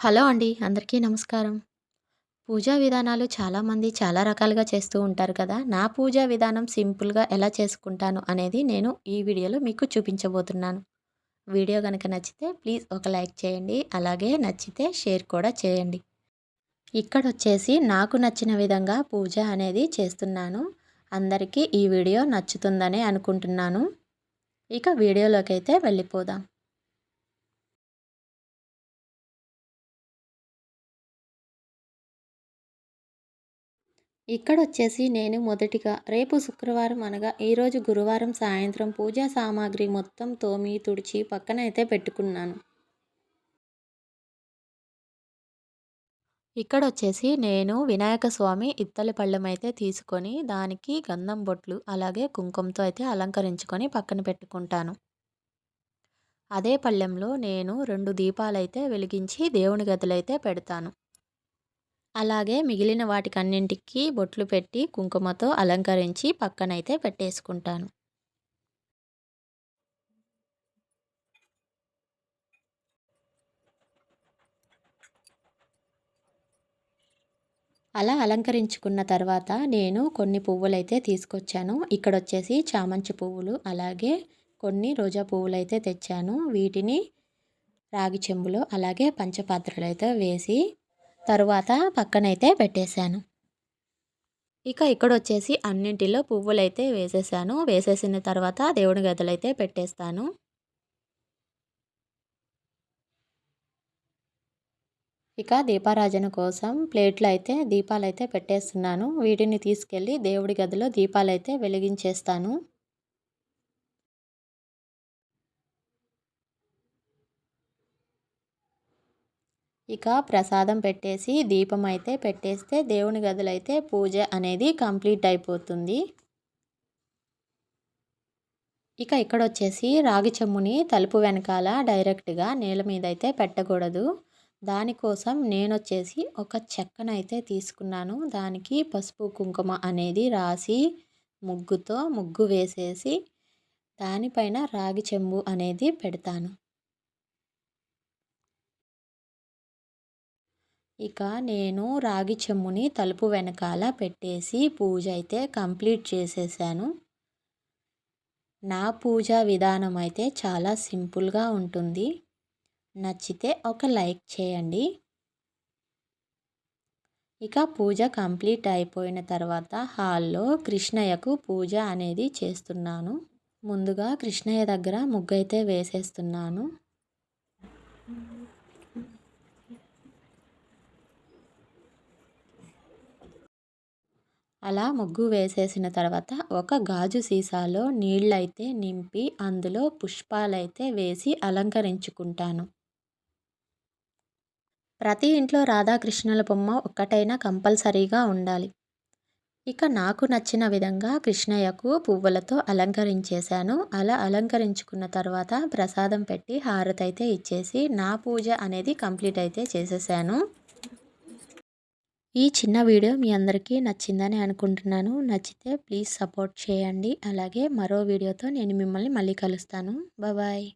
Hello అండి అందరికీ నమస్కారం. పూజా విధానాలు చాలామంది చాలా రకాలుగా చేస్తూ ఉంటారు కదా నా పూజా విధానం సింపుల్గా ఎలా చేసుకుంటాను అనేది నేను ఈ వీడియోలో మీకు చూపించబోతున్నాను. వీడియో కనుక నచ్చితే ప్లీజ్ ఒక లైక్ చేయండి అలాగే నచ్చితే షేర్ కూడా చేయండి. ఇక్కడ వచ్చేసి నాకు నచ్చిన విధంగా పూజ అనేది చేస్తున్నాను. అందరికీ ఈ వీడియో నచ్చుతుందని అనుకుంటున్నాను. ఇక వీడియోలోకి అయితే వెళ్ళిపోదాం. ఇక్కడ వచ్చేసి నేను మొదటిగా రేపు శుక్రవారం అనగా ఈరోజు గురువారం సాయంత్రం పూజా సామాగ్రి మొత్తం తోమి తుడిచి పక్కన అయితే పెట్టుకున్నాను. ఇక్కడ వచ్చేసి నేను వినాయక స్వామి ఇత్తలి పళ్ళెం అయితే తీసుకొని దానికి గంధం బొట్లు అలాగే కుంకుమతో అయితే అలంకరించుకొని పక్కన పెట్టుకుంటాను. అదే పళ్ళెంలో నేను రెండు దీపాలైతే వెలిగించి దేవుని గదులైతే పెడతాను. అలాగే మిగిలిన వాటికన్నింటికి బొట్లు పెట్టి కుంకుమతో అలంకరించి పక్కనైతే పెట్టేసుకుంటాను. అలా అలంకరించుకున్న తర్వాత నేను కొన్ని పువ్వులైతే తీసుకొచ్చాను. ఇక్కడ వచ్చేసి చామంతి పువ్వులు అలాగే కొన్ని రోజా పువ్వులు అయితే తెచ్చాను. వీటిని రాగి చెంబులో అలాగే పంచపాత్రలు అయితే వేసి తరువాత పక్కనైతే పెట్టేశాను. ఇక ఇక్కడ వచ్చేసి అన్నింటిలో పువ్వులైతే వేసేసాను. వేసేసిన తర్వాత దేవుడి గదులైతే పెట్టేస్తాను. ఇక దీపారాజన కోసం ప్లేట్లు అయితే దీపాలు అయితే పెట్టేస్తున్నాను. వీటిని తీసుకెళ్ళి దేవుడి గదిలో దీపాలు అయితే వెలిగించేస్తాను. ఇక ప్రసాదం పెట్టేసి దీపం అయితే పెట్టేస్తే దేవుని గదులైతే పూజ అనేది కంప్లీట్ అయిపోతుంది. ఇక ఇక్కడ వచ్చేసి రాగి చెమ్ముని తలుపు వెనకాల డైరెక్ట్గా నేల మీద అయితే పెట్టకూడదు. దానికోసం నేను వచ్చేసి ఒక చెక్కనైతే తీసుకున్నాను. దానికి పసుపు కుంకుమ అనేది రాసి ముగ్గుతో ముగ్గు వేసేసి దానిపైన రాగి చెంబు అనేది పెడతాను. ఇక నేను రాగి చెమ్ముని తలుపు వెనకాల పెట్టేసి పూజ అయితే కంప్లీట్ చేసేసాను. నా పూజా విధానం అయితే చాలా సింపుల్గా ఉంటుంది. నచ్చితే ఒక లైక్ చేయండి. ఇక పూజ కంప్లీట్ అయిపోయిన తర్వాత హాల్లో కృష్ణయ్యకు పూజ అనేది చేస్తున్నాను. ముందుగా కృష్ణయ్య దగ్గర ముగ్గు అయితే వేసేస్తున్నాను. అలా ముగ్గు వేసేసిన తర్వాత ఒక గాజు సీసాలో నీళ్ళైతే నింపి అందులో పుష్పాలైతే వేసి అలంకరించుకుంటాను. ప్రతి ఇంట్లో రాధాకృష్ణుల బొమ్మ ఒక్కటైనా కంపల్సరీగా ఉండాలి. ఇక నాకు నచ్చిన విధంగా కృష్ణయ్యకు పువ్వులతో అలంకరించేశాను. అలా అలంకరించుకున్న తర్వాత ప్రసాదం పెట్టి హారతి అయితే ఇచ్చేసి నా పూజ అనేది కంప్లీట్ అయితే చేసేసాను ఈ చిన్న వీడియో మీ అందరికీ నచ్చిందని అనుకుంటున్నాను. నచ్చితే ప్లీజ్ సపోర్ట్ చేయండి. అలాగే మరో వీడియోతో నేను మిమ్మల్ని మళ్ళీ కలుస్తాను. బాయ్